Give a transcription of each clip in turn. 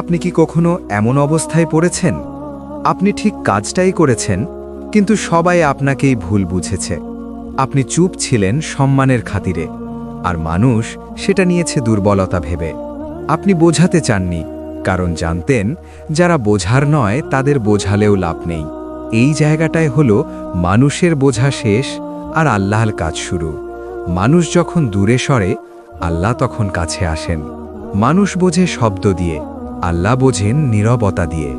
আপনি কি কখনো এমন অবস্থায় পড়েছেন? আপনি ঠিক কাজটাই করেছেন, কিন্তু সবাই আপনাকেই ভুল বুঝেছে। আপনি চুপ ছিলেন সম্মানের খাতিরে, আর মানুষ সেটা নিয়েছে দুর্বলতা ভেবে। আপনি বোঝাতে চাননি, কারণ জানতেন, যারা বোঝার নয়, তাদের বোঝালেও লাভ নেই। এই জায়গাটায় হলো মানুষের বোঝা শেষ আর আল্লাহর কাজ শুরু। মানুষ যখন দূরে সরে, আল্লাহ তখন কাছে আসেন। মানুষ বোঝে শব্দ দিয়ে আল্লাহ বোঝেন নীরবতা দিয়ে।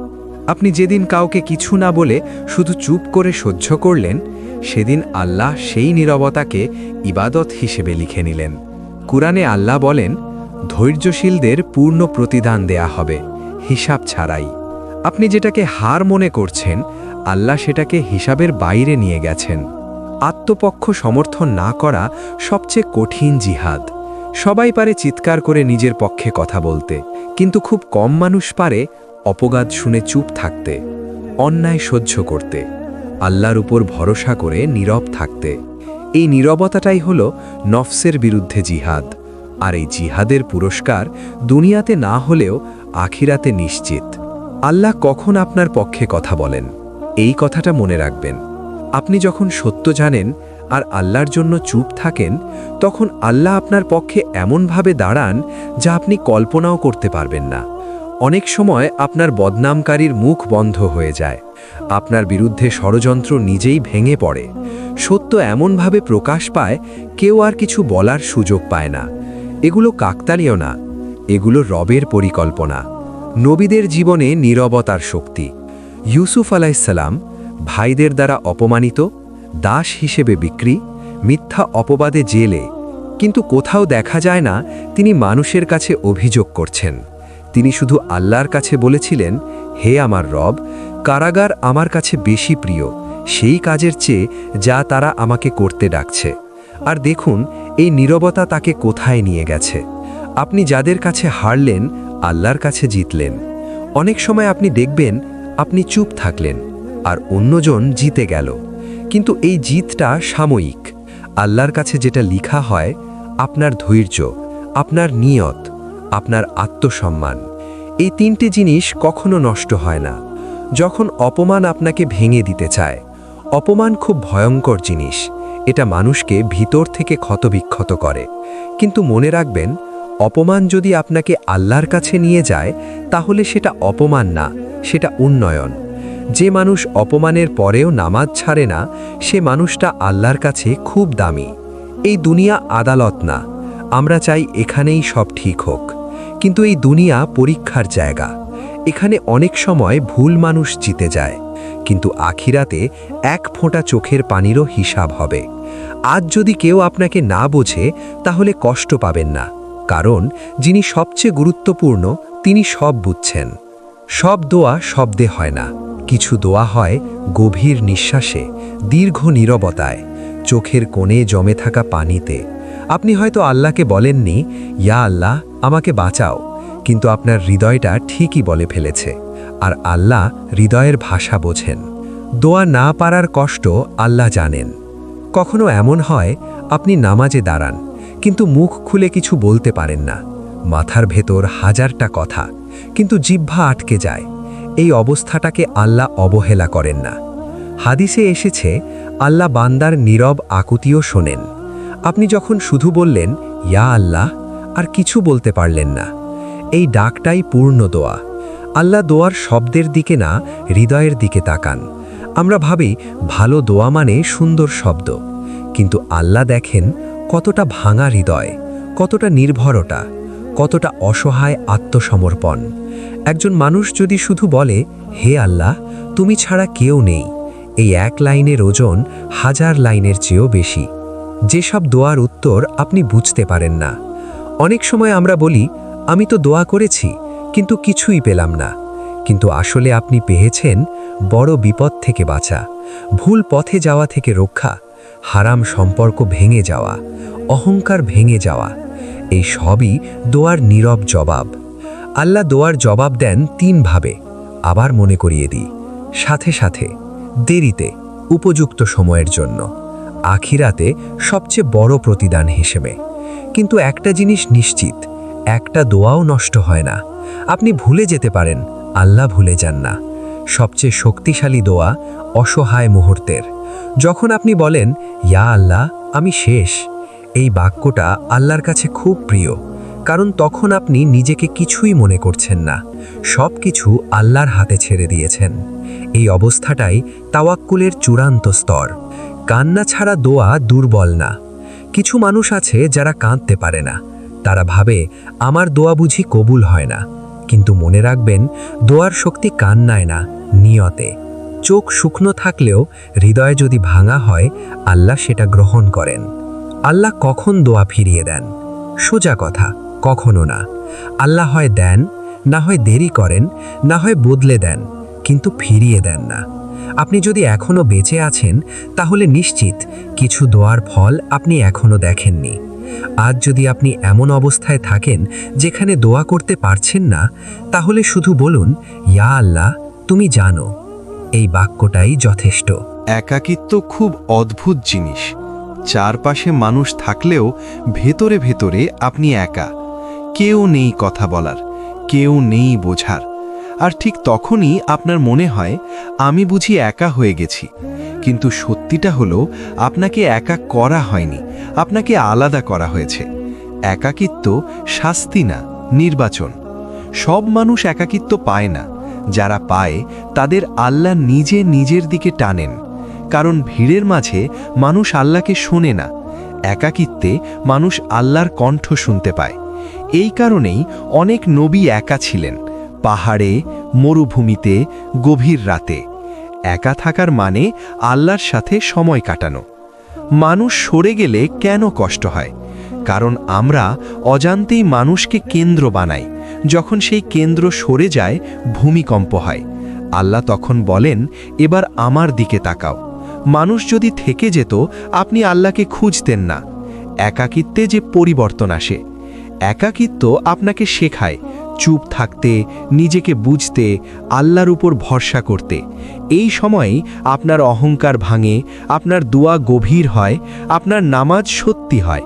আপনি যেদিন কাউকে কিছু না বলে শুধু চুপ করে সহ্য করলেন, সেদিন আল্লাহ সেই নীরবতাকে ইবাদত হিসেবে লিখে নিলেন। কুরআনে আল্লাহ বলেন, ধৈর্যশীলদের পূর্ণ প্রতিদান দেয়া হবে, হিসাব ছাড়াই। আপনি যেটাকে হার মনে করছেন, আল্লাহ সেটাকে হিসাবের বাইরে নিয়ে গেছেন। আত্মপক্ষ সমর্থন না করা সবচেয়ে কঠিন জিহাদ। সবাই পারে চিৎকার করে নিজের পক্ষে কথা বলতে, কিন্তু খুব কম মানুষ পারে অপগাদ শুনে চুপ থাকতে, অন্যায় সহ্য করতে, আল্লাহর উপর ভরসা করে নীরব থাকতে। এই নীরবতাটাই হল নফসের বিরুদ্ধে জিহাদ, আর এই জিহাদের পুরস্কার দুনিয়াতে না হলেও আখিরাতে নিশ্চিত। আল্লাহ কখন আপনার পক্ষে কথা বলেন? এই কথাটা মনে রাখবেন। আপনি যখন সত্য জানেন আর আল্লাহর জন্য চুপ থাকেন, তখন আল্লাহ আপনার পক্ষে এমনভাবে দাঁড়ান যা আপনি কল্পনাও করতে পারবেন না। অনেক সময় আপনার বদনামকারীর মুখ বন্ধ হয়ে যায়। আপনার বিরুদ্ধে ষড়যন্ত্র নিজেই ভেঙে পড়ে। সত্য এমনভাবে প্রকাশ পায়, কেউ আর কিছু বলার সুযোগ পায় না। এগুলো কাকতালীয় না, এগুলো রবের পরিকল্পনা। নবীদের জীবনে নীরবতার শক্তি। ইউসুফ আলাইসাল্লাম ভাইদের দ্বারা অপমানিত দাস হিসেবে বিক্রি, মিথ্যা অপবাদে জেলে, কিন্তু কোথাও দেখা যায় না তিনি মানুষের কাছে অভিযোগ করছেন। তিনি শুধু আল্লাহর কাছে বলেছিলেন, হে আমার রব, কারাগার আমার কাছে বেশি প্রিয়, সেই কাজের চেয়ে যা তারা আমাকে করতে ডাকছে। আর দেখুন, এই নীরবতা তাকে কোথায় নিয়ে গেছে। আপনি যাদের কাছে হারলেন, আল্লাহর কাছে জিতলেন। অনেক সময় আপনি দেখবেন, আপনি চুপ থাকলেন, আর অন্যজন জিতে গেল। কিন্তু এই জিতটা সাময়িক। আল্লাহর কাছে যেটা লিখা হয়, আপনার ধৈর্য, আপনার নিয়ত, আপনার আত্মসম্মান। এই তিনটে জিনিস কখনো নষ্ট হয় না। যখন অপমান আপনাকে ভেঙে দিতে চায়, অপমান খুব ভয়ঙ্কর জিনিস। এটা মানুষকে ভিতর থেকে ক্ষতবিক্ষত করে। কিন্তু মনে রাখবেন, অপমান যদি আপনাকে আল্লাহর কাছে নিয়ে যায়, তাহলে সেটা অপমান না, সেটা উন্নয়ন। যে মানুষ অপমানের পরেও নামাজ ছাড়ে না, সে মানুষটা আল্লাহর কাছে খুব দামি। এই দুনিয়া আদালত না, আমরা চাই এখানেই সব ঠিক হোক। কিন্তু এই দুনিয়া পরীক্ষার জায়গা। এখানে অনেক সময় ভুল মানুষ জিতে যায়। কিন্তু আখিরাতে এক ফোঁটা চোখের পানিরও হিসাব হবে। আজ যদি কেউ আপনাকে না বোঝে, তাহলে কষ্ট পাবেন না। কারণ, যিনি সবচেয়ে গুরুত্বপূর্ণ, তিনি সব বুঝছেন। সব দোয়া শব্দে হয় না। কিছু দোয়া হয় গভীর নিঃশ্বাসে, দীর্ঘ নীরবতায়, চোখের কোণে জমে থাকা পানিতে। আপনি হয়তো আল্লাহকে বলেননি, ইয়া আল্লাহ, আমাকে বাঁচাও। কিন্তু আপনার হৃদয়টা ঠিকই বলে ফেলেছে, আর আল্লাহ হৃদয়ের ভাষা বোঝেন। দোয়া না পারার কষ্ট আল্লাহ জানেন। কখনো এমন হয়, আপনি নামাজে দাঁড়ান, কিন্তু মুখ খুলে কিছু বলতে পারেন না। মাথার ভেতর হাজারটা কথা, কিন্তু জিহ্বা আটকে যায়। এই অবস্থাটাকে আল্লাহ অবহেলা করেন না। হাদিসে এসেছে, আল্লাহ বান্দার নীরব আকুতিও শোনেন। আপনি যখন শুধু বললেন, ইয়া আল্লাহ, আর কিছু বলতে পারলেন না। এই ডাকটাই পূর্ণ দোয়া। আল্লাহ দোয়ার শব্দের দিকে না, হৃদয়ের দিকে তাকান। আমরা ভাবি, ভালো দোয়া মানে সুন্দর শব্দ। কিন্তু আল্লাহ দেখেন কতটা ভাঙা হৃদয়, কতটা নির্ভরতা। কতটা অসহায় আত্মসমর্পণ। একজন মানুষ যদি শুধু বলে, হে আল্লাহ, তুমি ছাড়া কেউ নেই। এই এক লাইনের ওজন হাজার লাইনের চেয়েও বেশি। যেসব দোয়ার উত্তর আপনি বুঝতে পারেন না। অনেক সময় আমরা বলি, আমি তো দোয়া করেছি, কিন্তু কিছুই পেলাম না। কিন্তু আসলে আপনি পেয়েছেন বড় বিপদ থেকে বাঁচা, ভুল পথে যাওয়া থেকে রক্ষা, হারাম সম্পর্ক ভেঙে যাওয়া, অহংকার ভেঙে যাওয়া এই সবই দোয়ার নীরব জবাব। আল্লাহ দোয়ার জবাব দেন তিনভাবে আবার মনে করিয়ে দিই। সাথে সাথে, দেরিতে, উপযুক্ত সময়ের জন্য। আখিরাতে সবচেয়ে বড় প্রতিদান হিসেবে। কিন্তু একটা জিনিস নিশ্চিত, একটা দোয়াও নষ্ট হয় না। আপনি ভুলে যেতে পারেন, আল্লাহ ভুলে যান না। সবচেয়ে শক্তিশালী দোয়া অসহায় মুহূর্তের। যখন আপনি বলেন, ইয়া আল্লাহ, আমি শেষ। এই বাক্যটা আল্লাহর কাছে খুব প্রিয়, কারণ তখন আপনি নিজেকে কিছুই মনে করছেন না সব কিছু আল্লাহর হাতে ছেড়ে দিয়েছেন। এই অবস্থাটাই তাওয়াক্কুলের চূড়ান্ত স্তর। কান্না ছাড়া দোয়া দুর্বল না। কিছু মানুষ আছে যারা কাঁদতে পারে না। তারা ভাবে, আমার দোয়া বুঝি কবুল হয় না। কিন্তু মনে রাখবেন, দোয়ার শক্তি কান্নায় না, নিয়তে। চোখ শুকনো থাকলেও হৃদয় যদি ভাঙা হয়, আল্লাহ সেটা গ্রহণ করেন। আল্লাহ কখন দোয়া ফিরিয়ে দেন? সোজা কথা, কখনো না। আল্লাহ হয় দেন, না হয় দেরি করেন, না হয় বদলে দেন, কিন্তু ফিরিয়ে দেন না। আপনি যদি এখনও বেঁচে আছেন, তাহলে নিশ্চিত কিছু দোয়ার ফল আপনি এখনও দেখেননি। আজ যদি আপনি এমন অবস্থায় থাকেন, যেখানে দোয়া করতে পারছেন না, তাহলে শুধু বলুন, ইয়া আল্লাহ, তুমি জানো। এই বাক্যটাই যথেষ্ট। একাকিত্ব খুব অদ্ভুত জিনিস। চারপাশে মানুষ থাকলেও ভেতরে ভেতরে আপনি একা। কেউ নেই কথা বলার, কেউ নেই বোঝার। আর ঠিক তখনই আপনার মনে হয়, আমি বুঝি একা হয়ে গেছি। কিন্তু সত্যিটা হলো, আপনাকে একা করা হয়নি, আপনাকে আলাদা করা হয়েছে। একাকিত্ব শাস্তি না, নির্বাচন। সব মানুষ একাকিত্ব পায় না। যারা পায়, তাদের আল্লাহ নিজে নিজের দিকে টানেন। কারণ ভিড়ের মাঝে মানুষ আল্লাহকে শোনে না। একাকিত্বে মানুষ আল্লাহর কণ্ঠ শুনতে পায়। এই কারণেই অনেক নবী একা ছিলেন, পাহাড়ে, মরুভূমিতে, গভীর রাতে। একা থাকার মানে আল্লাহর সাথে সময় কাটানো। মানুষ সরে গেলে কেন কষ্ট হয়? কারণ আমরা অজান্তেই মানুষকে কেন্দ্র বানাই। যখন সেই কেন্দ্র সরে যায়, ভূমিকম্প হয়। আল্লাহ তখন বলেন, এবার আমার দিকে তাকাও। মানুষ যদি থেকে যেত, আপনি আল্লাহকে খুঁজতেন না। একাকিত্বে যে পরিবর্তন আসে। একাকিত্ব আপনাকে শেখায় চুপ থাকতে, নিজেকে বুঝতে, আল্লাহর উপর ভরসা করতে। এই সময়েই আপনার অহংকার ভাঙে, আপনার দোয়া গভীর হয়, আপনার নামাজ সত্যি হয়।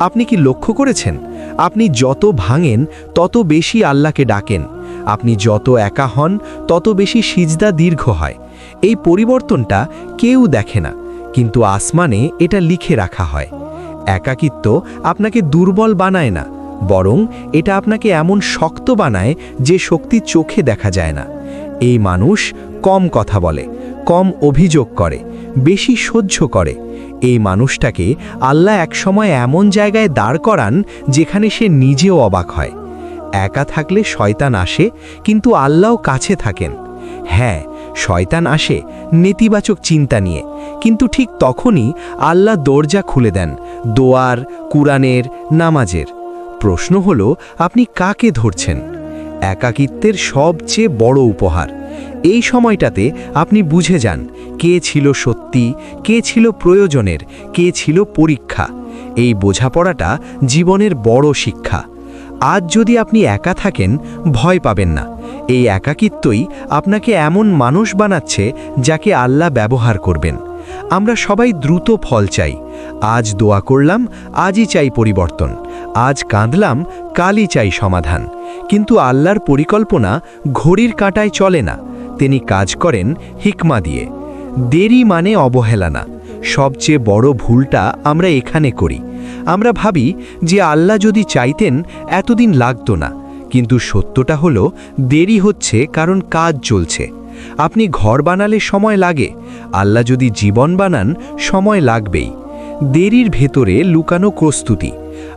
আপনি কি লক্ষ্য করেছেন? আপনি যত ভাঙেন, তত বেশি আল্লাহকে ডাকেন। আপনি যত একা হন, তত বেশি সিজদা দীর্ঘ হয়। এই পরিবর্তনটা কেউ দেখে না, কিন্তু আসমানে এটা লিখে রাখা হয়। একাকিত্ব আপনাকে দুর্বল বানায় না, বরং এটা আপনাকে এমন শক্ত বানায় যে শক্তি চোখে দেখা যায় না। এই মানুষ কম কথা বলে, কম অভিযোগ করে, বেশি সহ্য করে। এই মানুষটাকে আল্লাহ একসময় এমন জায়গায় দাঁড় করান যেখানে সে নিজেও অবাক হয়। একা থাকলে শয়তান আসে, কিন্তু আল্লাহও কাছে থাকেন। হ্যাঁ শয়তান আসে নেতিবাচক চিন্তা নিয়ে। কিন্তু ঠিক তখনই আল্লাহ দরজা খুলে দেন, দোয়ার, কুরআনের, নামাজের। প্রশ্ন হলো, আপনি কাকে ধরছেন? একাকিত্বের সবচেয়ে বড় উপহার। এই সময়টাতে আপনি বুঝে যান, কে ছিল সত্যি, কে ছিল প্রয়োজনের, কে ছিল পরীক্ষা। এই বোঝাপড়াটা জীবনের বড় শিক্ষা। আজ যদি আপনি একা থাকেন, ভয় পাবেন না। এই একাকিত্বই আপনাকে এমন মানুষ বানাচ্ছে যাকে আল্লাহ ব্যবহার করবেন। আমরা সবাই দ্রুত ফল চাই। আজ দোয়া করলাম, আজই চাই পরিবর্তন। আজ কাঁদলাম, কালই চাই সমাধান। কিন্তু আল্লাহর পরিকল্পনা ঘড়ির কাঁটায় চলে না। তিনি কাজ করেন হিকমা দিয়ে। দেরি মানে অবহেলা না। সবচেয়ে বড় ভুলটা আমরা এখানে করি। আমরা ভাবি যে আল্লাহ যদি চাইতেন, এতদিন লাগতো না। কিন্তু সত্যটা হলো, দেরি হচ্ছে কারণ কাজ চলছে। আপনি ঘর বানালে সময় লাগে, আল্লাহ যদি জীবন বানান, সময় লাগবেই। দেরির ভেতরে লুকানো প্রস্তুতি।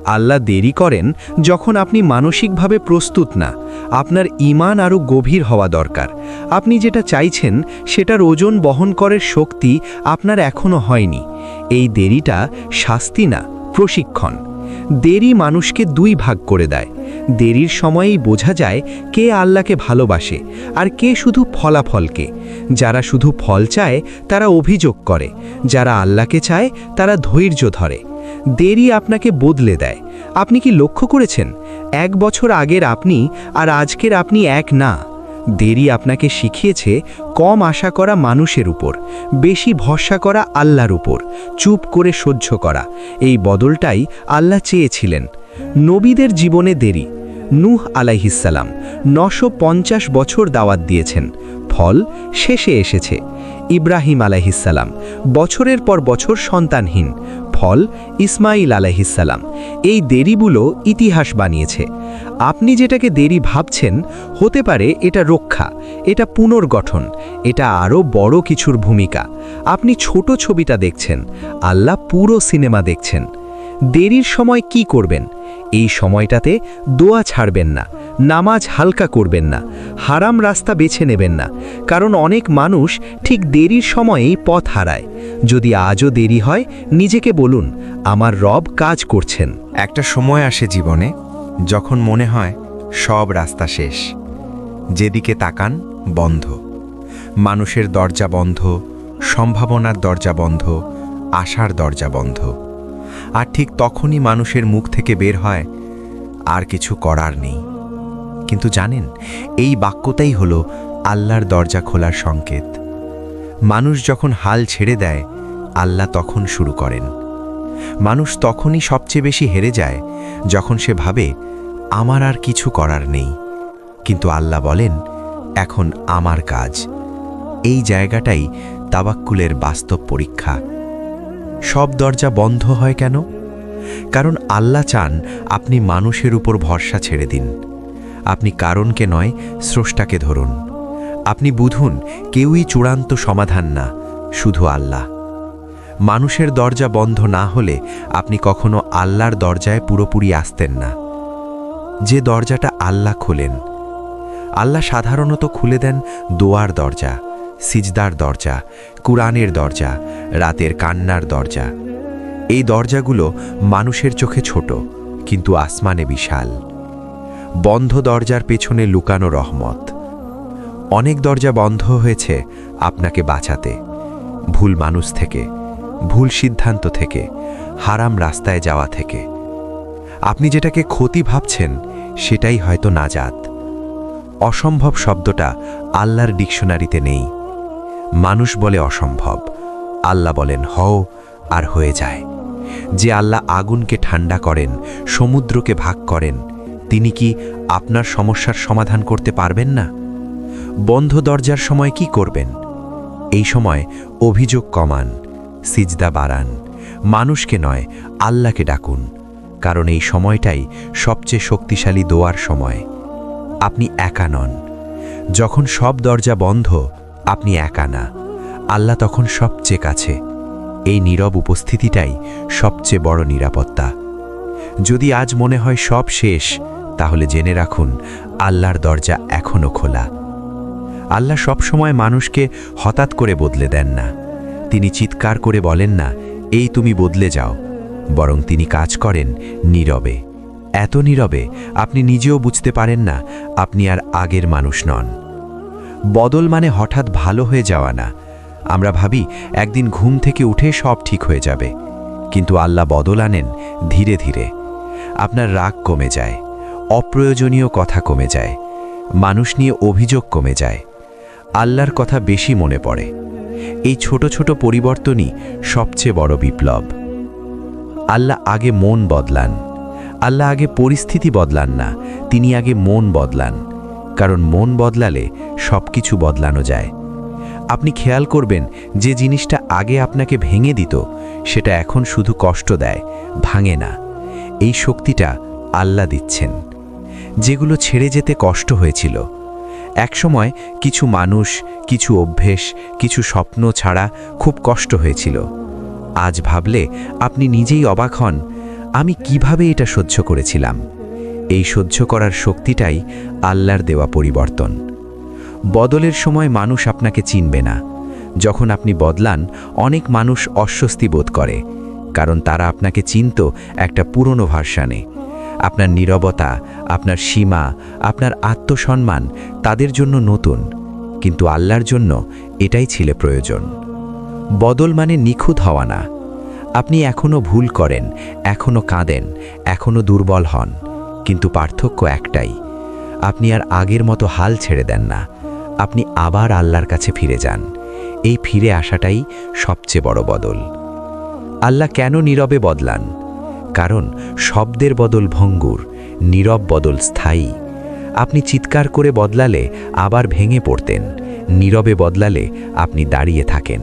আল্লাহ দেরি করেন যখন আপনি মানসিকভাবে প্রস্তুত না। আপনার ইমান আরও গভীর হওয়া দরকার। আপনি যেটা চাইছেন, সেটার ওজন বহন করার শক্তি আপনার এখনও হয়নি। এই দেরিটা শাস্তি না, প্রশিক্ষণ। দেরি মানুষকে দুই ভাগ করে দেয়। দেরির সময়েই বোঝা যায় কে আল্লাহকে ভালোবাসে আর কে শুধু ফলাফলকে। যারা শুধু ফল চায়, তারা অভিযোগ করে। যারা আল্লাহকে চায়, তারা ধৈর্য ধরে। দেরি আপনাকে বদলে দেয়। আপনি কি লক্ষ্য করেছেন? এক বছর আগের আপনি আর আজকের আপনি এক না। দেরি আপনাকে শিখিয়েছে কম আশা করা মানুষের উপর, বেশি ভরসা করা আল্লাহর উপর, চুপ করে সহ্য করা। এই বদলটাই আল্লাহ চেয়েছিলেন। নবীদের জীবনে দেরি। নূহ আলাইহিসাল্লাম নশো পঞ্চাশ বছর দাওয়াত দিয়েছেন। ফল শেষে এসেছে। ইব্রাহিম আলাইহিসাল্লাম বছরের পর বছর সন্তানহীন ফল ইসমাইল আলাইহিসাল্লাম এই দেরিগুলো ইতিহাস বানিয়েছে। আপনি যেটাকে দেরি ভাবছেন, হতে পারে এটা রক্ষা, এটা পুনর্গঠন, এটা আরও বড় কিছুর ভূমিকা। আপনি ছোট ছবিটা দেখছেন, আল্লাহ পুরো সিনেমা দেখছেন। দেরির সময় কি করবেন? এই সময়টাতে দোয়া ছাড়বেন না, নামাজ হালকা করবেন না, হারাম রাস্তা বেছে নেবেন না, কারণ অনেক মানুষ ঠিক দেরির সময়েই পথ হারায়। যদি আজও দেরি হয়, নিজেকে বলুন, আমার রব কাজ করছেন। একটা সময় আসে জীবনে, যখন মনে হয় সব রাস্তা শেষ, যেদিকে তাকান বন্ধ। মানুষের দরজা বন্ধ, সম্ভাবনার দরজা বন্ধ, আশার দরজা বন্ধ। আর ঠিক তখনই মানুষের মুখ থেকে বের হয়, আর কিছু করার নেই। কিন্তু জানেন, এই বাক্যটাই হলো আল্লাহর দরজা খোলার সংকেত। মানুষ যখন হাল ছেড়ে দেয়, আল্লাহ তখন শুরু করেন। মানুষ তখনই সবচেয়ে বেশি হেরে যায়, যখন সে ভাবে, আমার আর কিছু করার নেই। কিন্তু আল্লাহ বলেন, এখন আমার কাজ। এই জায়গাটাই তাবাক্কুলের বাস্তব পরীক্ষা। সব দরজা বন্ধ হয় কেন? কারণ আল্লাহ চান আপনি মানুষের উপর ভরসা ছেড়ে দিন। আপনি কারণকে নয়, স্রষ্টাকে ধরুন। আপনি বুঝুন, কেউই চূড়ান্ত সমাধান না, শুধু আল্লাহ। মানুষের দরজা বন্ধ না হলে আপনি কখনো আল্লাহর দরজায় পুরোপুরি আসতেন না। যে দরজাটা আল্লাহ খোলেন, আল্লাহ সাধারণত খুলে দেন দোয়ার দরজা। সিজদার দরজা, কুরআনের দরজা, রাতের কান্নার দরজা। এই দরজাগুলো মানুষের চোখে ছোট, কিন্তু আসমানে বিশাল। বন্ধ দরজার পেছনে লুকানো রহমত। অনেক দরজা বন্ধ হয়েছে আপনাকে বাঁচাতে। ভুল মানুষ থেকে, ভুল সিদ্ধান্ত থেকে, হারাম রাস্তায় যাওয়া থেকে। আপনি যেটাকে ক্ষতি ভাবছেন, সেটাই হয়তো নাজাত। অসম্ভব শব্দটা আল্লাহর ডিকশনারিতে নেই। মানুষ বলে অসম্ভব, আল্লাহ বলেন, হও, আর হয়ে যায়। যে আল্লাহ আগুনকে ঠান্ডা করেন, সমুদ্রকে ভাগ করেন, তিনি কি আপনার সমস্যার সমাধান করতে পারবেন না? বন্ধ দরজার সময় কি করবেন? এই সময় অভিযোগ কমান, সিজদা বাড়ান। মানুষকে নয়, আল্লাহকে ডাকুন, কারণ এই সময়টাই সবচেয়ে শক্তিশালী দোয়ার সময়। আপনি একা নন। যখন সব দরজা বন্ধ আপনি একা না। আল্লাহ তখন সবচেয়ে কাছে। এই নীরব উপস্থিতিটাই সবচেয়ে বড় নিরাপত্তা। যদি আজ মনে হয় সব শেষ, তাহলে জেনে রাখুন, আল্লাহর দরজা এখনও খোলা। আল্লাহ সবসময় মানুষকে হঠাৎ করে বদলে দেন না। তিনি চিৎকার করে বলেন না, এই তুমি বদলে যাও। বরং তিনি কাজ করেন নীরবে। এত নীরবে, আপনি নিজেও বুঝতে পারেন না, আপনি আর আগের মানুষ নন। বদল মানে হঠাৎ ভালো হয়ে যাওয়া না। আমরা ভাবি, একদিন ঘুম থেকে উঠে সব ঠিক হয়ে যাবে। কিন্তু আল্লাহ বদল আনেন ধীরে ধীরে। আপনার রাগ কমে যায়, অপ্রয়োজনীয় কথা কমে যায়, মানুষ নিয়ে অভিযোগ কমে যায়, আল্লাহর কথা বেশি মনে পড়ে। এই ছোট ছোট পরিবর্তনই সবচেয়ে বড় বিপ্লব। আল্লাহ আগে মন বদলান, আল্লাহ আগে পরিস্থিতি বদলান না, তিনি আগে মন বদলান। কারণ মন বদলালে সব কিছু বদলানো যায়। আপনি খেয়াল করবেন, যে জিনিসটা আগে আপনাকে ভেঙে দিত, সেটা এখন শুধু কষ্ট দেয়, ভাঙে না। এই শক্তিটা আল্লাহ দিচ্ছেন। যেগুলো ছেড়ে যেতে কষ্ট হয়েছিল। একসময় কিছু মানুষ, কিছু অভ্যেস, কিছু স্বপ্ন ছাড়া খুব কষ্ট হয়েছিল। আজ ভাবলে আপনি নিজেই অবাক হন, আমি কীভাবে এটা সহ্য করেছিলাম? এই সহ্য করার শক্তিটাই আল্লাহর দেওয়া পরিবর্তন। বদলের সময় মানুষ আপনাকে চিনবে না। যখন আপনি বদলান, অনেক মানুষ অস্বস্তি বোধ করে, কারণ তারা আপনাকে চিনত একটা পুরনো ভার্সানে। আপনার নীরবতা, আপনার সীমা, আপনার আত্মসম্মান তাদের জন্য নতুন, কিন্তু আল্লাহর জন্য এটাই ছিল প্রয়োজন। বদল মানে নিখুঁত হওয়া না। আপনি এখনও ভুল করেন এখনও কাঁদেন এখনও দুর্বল হন। কিন্তু পার্থক্য একটাই। আপনি আর আগের মতো হাল ছেড়ে দেন না। আপনি আবার আল্লাহর কাছে ফিরে যান। এই ফিরে আসাটাই সবচেয়ে বড় বদল। আল্লাহ কেন নীরবে বদলান? কারণ শব্দের বদল ভঙ্গুর, নীরব বদল স্থায়ী। আপনি চিৎকার করে বদলালে আবার ভেঙে পড়তেন, নীরবে বদলালে আপনি দাঁড়িয়ে থাকেন।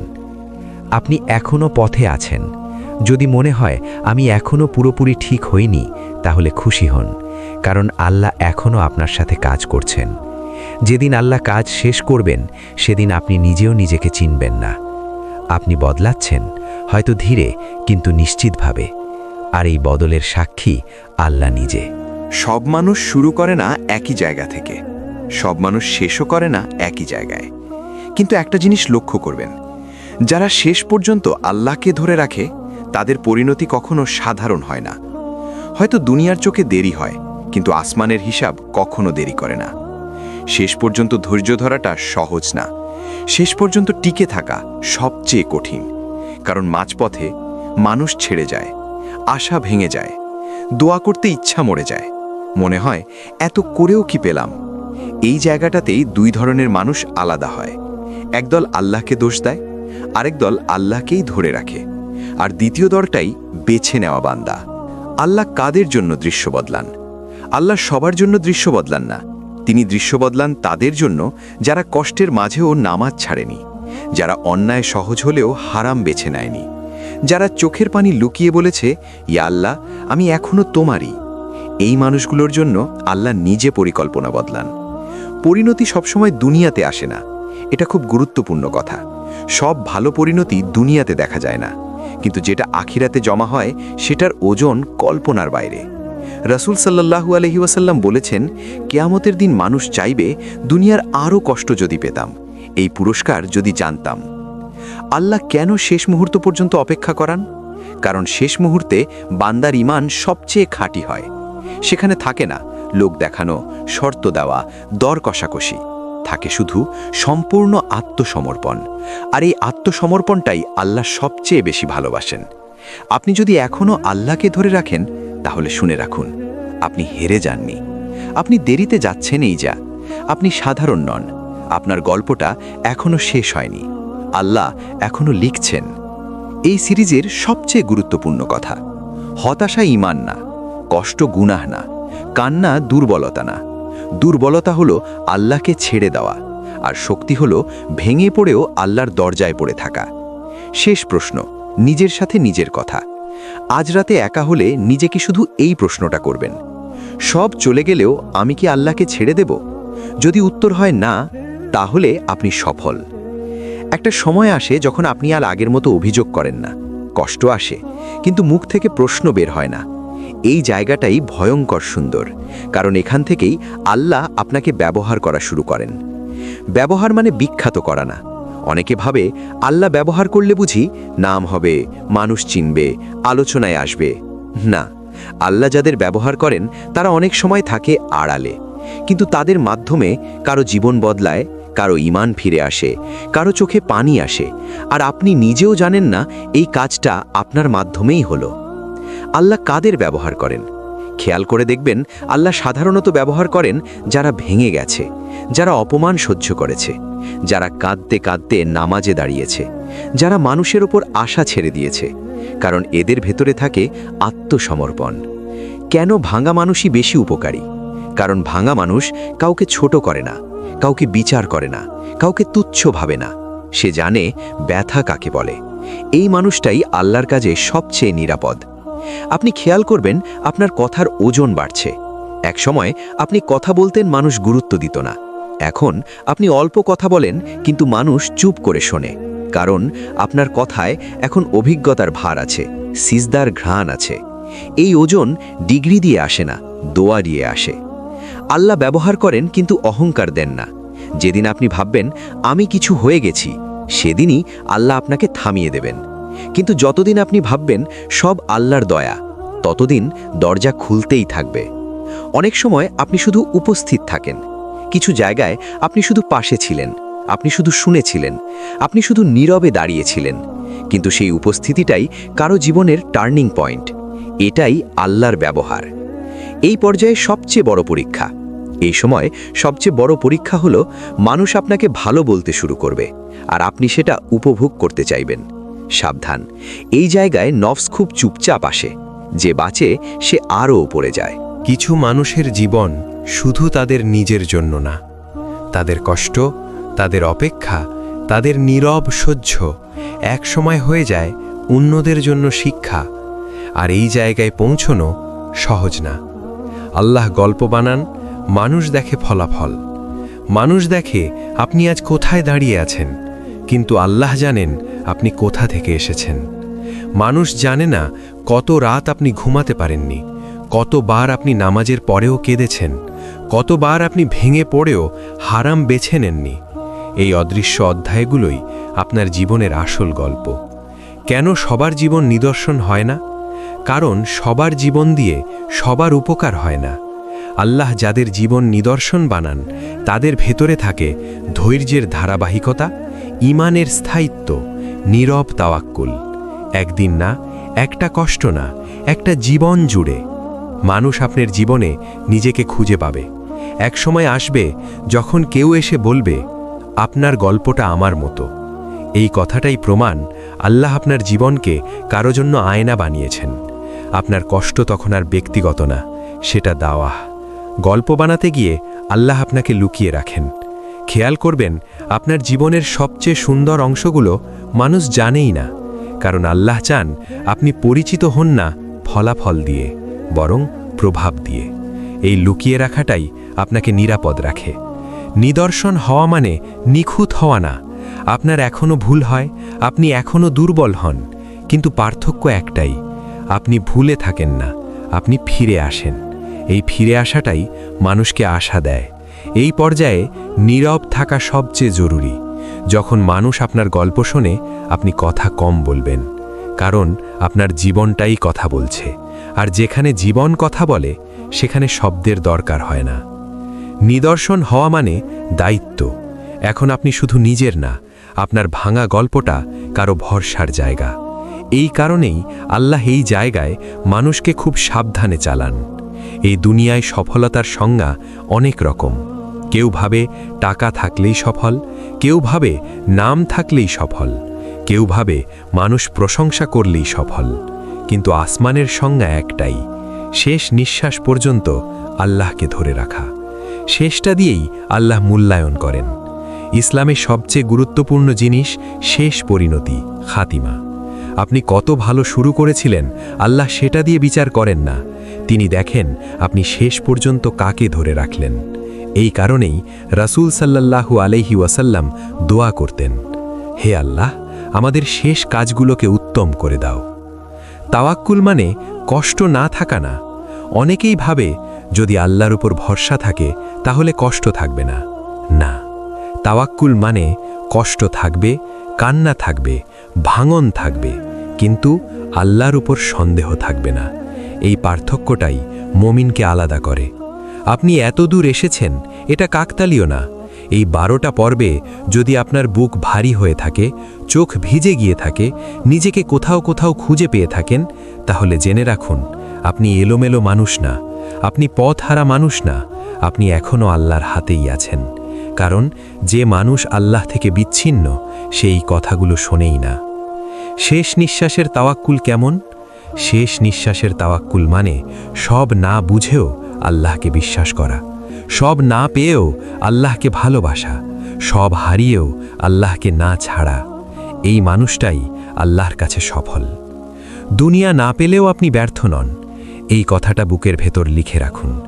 আপনি এখনও পথে আছেন। যদি মনে হয়, আমি এখনও পুরোপুরি ঠিক হইনি, তাহলে খুশি হন, কারণ আল্লাহ এখনও আপনার সাথে কাজ করছেন। যেদিন আল্লাহ কাজ শেষ করবেন, সেদিন আপনি নিজেও নিজেকে চিনবেন না। আপনি বদলাচ্ছেন, হয়তো ধীরে, কিন্তু নিশ্চিতভাবে। আর এই বদলের সাক্ষী আল্লাহ নিজে। সব মানুষ শুরু করে না একই জায়গা থেকে। সব মানুষ শেষও করে না একই জায়গায়। কিন্তু একটা জিনিস লক্ষ্য করবেন, যারা শেষ পর্যন্ত আল্লাহকে ধরে রাখে তাদের পরিণতি কখনো সাধারণ হয় না। হয়তো দুনিয়ার চোখে দেরি হয়, কিন্তু আসমানের হিসাব কখনো দেরি করে না। শেষ পর্যন্ত ধৈর্য ধরাটা সহজ না। শেষ পর্যন্ত টিকে থাকা সবচেয়ে কঠিন। কারণ মাঝপথে মানুষ ছেড়ে যায়, আশা ভেঙে যায়, দোয়া করতে ইচ্ছা মরে যায়। মনে হয়, এত করেও কি পেলাম? এই জায়গাটাতেই দুই ধরনের মানুষ আলাদা হয়। একদল আল্লাহকে দোষ দেয়, আরেক দল আল্লাহকেই ধরে রাখে। আর দ্বিতীয় দলটাই বেছে নেওয়া বান্দা। আল্লাহ কাদের জন্য দৃশ্য বদলান? আল্লাহ সবার জন্য দৃশ্য বদলান না। তিনি দৃশ্য বদলান তাদের জন্য যারা কষ্টের মাঝেও নামাজ ছাড়েনি, যারা অন্যায় সহজ হলেও হারাম বেছে নেয়নি। যারা চোখের পানি লুকিয়ে বলেছে, ইয়া আল্লাহ, আমি এখনও তোমারই। এই মানুষগুলোর জন্য আল্লাহ নিজে পরিকল্পনা বদলান। পরিণতি সবসময় দুনিয়াতে আসে না। এটা খুব গুরুত্বপূর্ণ কথা। সব ভালো পরিণতি দুনিয়াতে দেখা যায় না। কিন্তু যেটা আখিরাতে জমা হয়, সেটার ওজন কল্পনার বাইরে। রাসূল সাল্লাল্লাহু আলহি ওয়াসাল্লাম বলেছেন, কেয়ামতের দিন মানুষ চাইবে, দুনিয়ার আরও কষ্ট যদি পেতাম। এই পুরস্কার যদি জানতাম। আল্লাহ কেন শেষ মুহূর্ত পর্যন্ত অপেক্ষা করান? কারণ শেষ মুহূর্তে বান্দার ইমান সবচেয়ে খাঁটি হয়। সেখানে থাকে না, লোক দেখানো, শর্ত দেওয়া দর কষাকষি থাকে শুধু সম্পূর্ণ আত্মসমর্পণ। আর এই আত্মসমর্পণটাই আল্লাহ সবচেয়ে বেশি ভালোবাসেন। আপনি যদি এখনও আল্লাহকে ধরে রাখেন, তাহলে শুনে রাখুন, আপনি হেরে যাননি। আপনি দেরিতে যাচ্ছেন এই যা। আপনি সাধারণ নন। আপনার গল্পটা এখনও শেষ হয়নি। আল্লাহ এখনও লিখছেন। এই সিরিজের সবচেয়ে গুরুত্বপূর্ণ কথা, হতাশা ইমান না, কষ্ট গুনাহ না, কান্না দুর্বলতা না। দুর্বলতা হলো আল্লাহকে ছেড়ে দেওয়া, আর শক্তি হলো ভেঙে পড়েও আল্লাহর দরজায় পড়ে থাকা। শেষ প্রশ্ন, নিজের সাথে নিজের কথা। আজ রাতে একা হলে নিজেকে শুধু এই প্রশ্নটা করবেন, সব চলে গেলেও আমি কি আল্লাহকে ছেড়ে দেব? যদি উত্তর হয় না, তাহলে আপনি সফল। একটা সময় আসে যখন আপনি আর আগের মতো অভিযোগ করেন না, কষ্ট আসে, কিন্তু মুখ থেকে প্রশ্ন বের হয় না। এই জায়গাটাই ভয়ঙ্কর সুন্দর, কারণ এখান থেকেই আল্লাহ আপনাকে ব্যবহার করা শুরু করেন। ব্যবহার মানে বিখ্যাত করা না। অনেকে ভাবে, আল্লাহ ব্যবহার করলে বুঝি নাম হবে, মানুষ চিনবে, আলোচনায় আসবে। না, আল্লাহ যাদের ব্যবহার করেন, তারা অনেক সময় থাকে আড়ালে। কিন্তু তাদের মাধ্যমে কারও জীবন বদলায়, কারও ইমান ফিরে আসে, কারও চোখে পানি আসে। আর আপনি নিজেও জানেন না, এই কাজটা আপনার মাধ্যমেই হলো। আল্লাহ কাদের ব্যবহার করেন? খেয়াল করে দেখবেন আল্লাহ সাধারণত ব্যবহার করেন যারা ভেঙে গেছে, যারা অপমান সহ্য করেছে, যারা কাঁদতে কাঁদতে নামাজে দাঁড়িয়েছে, যারা মানুষের ওপর আশা ছেড়ে দিয়েছে, কারণ এদের ভেতরে থাকে আত্মসমর্পণ। কেন ভাঙা মানুষই বেশি উপকারী? কারণ ভাঙা মানুষ কাউকে ছোট করে না, কাউকে বিচার করে না, কাউকে তুচ্ছ ভাবে না। সে জানে ব্যথা কাকে বলে। এই মানুষটাই আল্লাহর কাজে সবচেয়ে নিরাপদ। আপনি খেয়াল করবেন আপনার কথার ওজন বাড়ছে। একসময় আপনি কথা বলতেন মানুষ গুরুত্ব দিত না। এখন আপনি অল্প কথা বলেন, কিন্তু মানুষ চুপ করে শোনে। কারণ আপনার কথায় এখন অভিজ্ঞতার ভার আছে, সিজদার ঘ্রাণ আছে। এই ওজন ডিগ্রি দিয়ে আসে না, দোয়া দিয়ে আসে। আল্লাহ ব্যবহার করেন, কিন্তু অহংকার দেন না। যেদিন আপনি ভাববেন, আমি কিছু হয়ে গেছি সেদিনই আল্লাহ আপনাকে থামিয়ে দেবেন। কিন্তু যতদিন আপনি ভাববেন, সব আল্লাহর দয়া। ততদিন দরজা খুলতেই থাকবে। অনেক সময় আপনি শুধু উপস্থিত থাকেন। কিছু জায়গায় আপনি শুধু পাশে ছিলেন, আপনি শুধু শুনেছিলেন, আপনি শুধু নীরবে দাঁড়িয়েছিলেন। কিন্তু সেই উপস্থিতিটাই কারও জীবনের টার্নিং পয়েন্ট। এটাই আল্লাহর ব্যবহার। এই পর্যায়ে সবচেয়ে বড় পরীক্ষা। এই সময় সবচেয়ে বড় পরীক্ষা হলো, মানুষ আপনাকে ভালো বলতে শুরু করবে, আর আপনি সেটা উপভোগ করতে চাইবেন। সাবধান। এই জায়গায় নফস খুব চুপচাপ আসে। যে বাঁচে, সে আরও উপরে যায়। কিছু মানুষের জীবন শুধু তাদের নিজের জন্য না। তাদের কষ্ট, তাদের অপেক্ষা, তাদের নীরব সহ্য এক সময় হয়ে যায় অন্যদের জন্য শিক্ষা। আর এই জায়গায় পৌঁছনো সহজ না। আল্লাহ গল্প বানান, মানুষ দেখে ফলাফল। মানুষ দেখে আপনি আজ কোথায় দাঁড়িয়ে আছেন। কিন্তু আল্লাহ জানেন আপনি কোথা থেকে এসেছেন? মানুষ জানে না কত রাত আপনি ঘুমাতে পারেননি, কতবার আপনি নামাজের পরেও কেঁদেছেন, কতবার আপনি ভেঙে পড়েও হারাম বেছে নেননি। এই অদৃশ্য অধ্যায়গুলোই আপনার জীবনের আসল গল্প। কেন সবার জীবন নিদর্শন হয় না? কারণ সবার জীবন দিয়ে সবার উপকার হয় না। আল্লাহ যাদের জীবন নিদর্শন বানান, তাদের ভেতরে থাকে ধৈর্যের ধারাবাহিকতা, ইমানের স্থায়িত্ব। নীরব তাওয়াক্কুল। একদিন না, একটা কষ্ট না, একটা জীবন জুড়ে। মানুষ আপনার জীবনে নিজেকে খুঁজে পাবে। এক সময় আসবে, যখন কেউ এসে বলবে, আপনার গল্পটা আমার মতো। এই কথাটাই প্রমাণ আল্লাহ আপনার জীবনকে কারও জন্য আয়না বানিয়েছেন। আপনার কষ্ট তখন আর ব্যক্তিগত না, সেটা দাওয়াহ। গল্প বানাতে গিয়ে আল্লাহ আপনাকে লুকিয়ে রাখেন। খেয়াল করবেন আপনার জীবনের সবচেয়ে সুন্দর অংশগুলো মানুষ জানেই না, কারণ আল্লাহ চান আপনি পরিচিত হন না ফলাফল দিয়ে, বরং প্রভাব দিয়ে। এই লুকিয়ে রাখাটাই আপনাকে নিরাপদ রাখে। নিদর্শন হওয়া মানে নিখুঁত হওয়া না। আপনার এখনও ভুল হয়, আপনি এখনও দুর্বল হন, কিন্তু পার্থক্য একটাই, আপনি ভুলে থাকেন না, আপনি ফিরে আসেন। এই ফিরে আসাটাই মানুষকে আশা দেয়। এই পর্যায়ে নীরব থাকা সবচেয়ে জরুরি। যখন মানুষ আপনার গল্প শোনে, আপনি কথা কম বলবেন, কারণ আপনার জীবনটাই কথা বলছে। আর যেখানে জীবন কথা বলে, সেখানে শব্দের দরকার হয় না। নিদর্শন হওয়া মানে দায়িত্ব। এখন আপনি শুধু নিজের না, আপনার ভাঙা গল্পটা কারও ভরসার জায়গা। এই কারণেই আল্লাহ এই জায়গায় মানুষকে খুব সাবধানে চালান। এই দুনিয়ায় সফলতার সংজ্ঞা অনেক রকম। কেউ ভাবে টাকা থাকলেই সফল, কেউ ভাবে নাম থাকলেই সফল, কেউ ভাবে মানুষ প্রশংসা করলেই সফল। কিন্তু আসমানের সংজ্ঞা একটাই, শেষ নিঃশ্বাস পর্যন্ত আল্লাহকে ধরে রাখা। শেষটা দিয়েই আল্লাহ মূল্যায়ন করেন। ইসলামের সবচেয়ে গুরুত্বপূর্ণ জিনিস শেষ পরিণতি, খাতিমা। আপনি কত ভালো শুরু করেছিলেন, আল্লাহ সেটা দিয়ে বিচার করেন না। তিনি দেখেন আপনি শেষ পর্যন্ত কাকে ধরে রাখলেন। এই কারণেই রাসূল সাল্লাল্লাহু আলাইহি ওয়াসাল্লাম দোয়া করতেন, হে আল্লাহ, আমাদের শেষ কাজগুলোকে উত্তম করে দাও। তাওয়াক্কুল মানে কষ্ট না থাকা না। অনেকেই ভাবে, যদি আল্লাহর উপর ভরসা থাকে, তাহলে কষ্ট থাকবে না। না, তাওয়াক্কুল মানে কষ্ট থাকবে, কান্না থাকবে, ভাঙন থাকবে, কিন্তু আল্লাহর উপর সন্দেহ থাকবে না। এই পার্থক্যটাই মমিনকে আলাদা করে। আপনি এত দূর এসেছেন, এটা কাকতালীয় না। এই বারোটা পর্বে যদি আপনার বুক ভারী হয়ে থাকে, চোখ ভিজে গিয়ে থাকে, নিজেকে কোথাও কোথাও খুঁজে পেয়ে থাকেন, তাহলে জেনে রাখুন, আপনি এলোমেলো মানুষ না, আপনি পথহারা মানুষ না, আপনি এখনও আল্লাহর হাতেই আছেন। কারণ যে মানুষ আল্লাহ থেকে বিচ্ছিন্ন, সেই কথাগুলো শোনেই না। শেষ নিঃশ্বাসের তাওয়াক্কুল কেমন? শেষ নিঃশ্বাসের তাওয়াক্কুল মানে সব না বুঝেও আল্লাহকে বিশ্বাস করা। সব না পেয়েও আল্লাহকে ভালোবাসা, সব হারিয়েও আল্লাহকে না ছাড়া। এই মানুষটাই আল্লাহর কাছে সফল। দুনিয়া না পেলেও আপনি ব্যর্থ নন। এই কথাটা বুকের ভেতর লিখে রাখুন।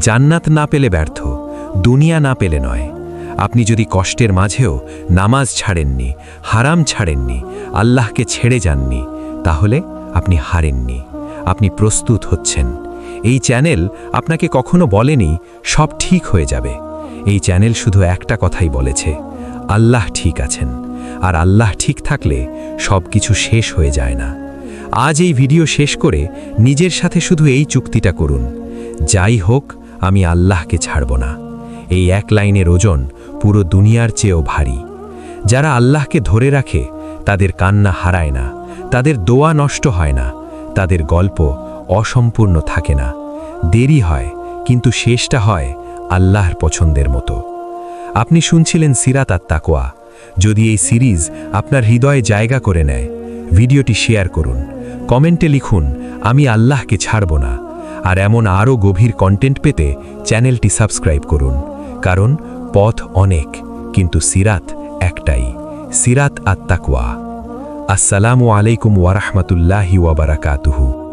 জান্নাত না পেলে ব্যর্থ, দুনিয়া না পেলে নয়। আপনি যদি কষ্টের মাঝেও নামাজ ছাড়েননি, হারাম ছাড়েননি, আল্লাহকে ছেড়ে যাননি, তাহলে আপনি হারেননি। আপনি প্রস্তুত হচ্ছেন। এই চ্যানেল আপনাকে কখনো বলেনি, সব ঠিক হয়ে যাবে। এই চ্যানেল শুধু একটা কথাই বলেছে, আল্লাহ ঠিক আছেন। আর আল্লাহ ঠিক থাকলে সব কিছু শেষ হয়ে যায় না। আজ এই ভিডিও শেষ করে নিজের সাথে শুধু এই চুক্তিটা করুন, যাই হোক, আমি আল্লাহকে ছাড়ব না। এই এক লাইনের ওজন পুরো দুনিয়ার চেয়েও ভারী। যারা আল্লাহকে ধরে রাখে, তাদের কান্না হারায় না, তাদের দোয়া নষ্ট হয় না, তাদের গল্প অসম্পূর্ণ থাকে না। দেরি হয়, কিন্তু শেষটা হয় আল্লাহর পছন্দের মতো। আপনি শুনছিলেন সিরাত আর যদি এই সিরিজ আপনার হৃদয়ে জায়গা করে নেয়, ভিডিওটি শেয়ার করুন। কমেন্টে লিখুন, আমি আল্লাহকে ছাড়ব না। আর এমন আরও গভীর কন্টেন্ট পেতে চ্যানেলটি সাবস্ক্রাইব করুন। কারণ পথ অনেক, কিন্তু সিরাত একটাই। সিরাত আত্মাকুয়া আসসালামু আলাইকুম ওয়ারহমতুল্লাহি ওয়াবারাকাতুহু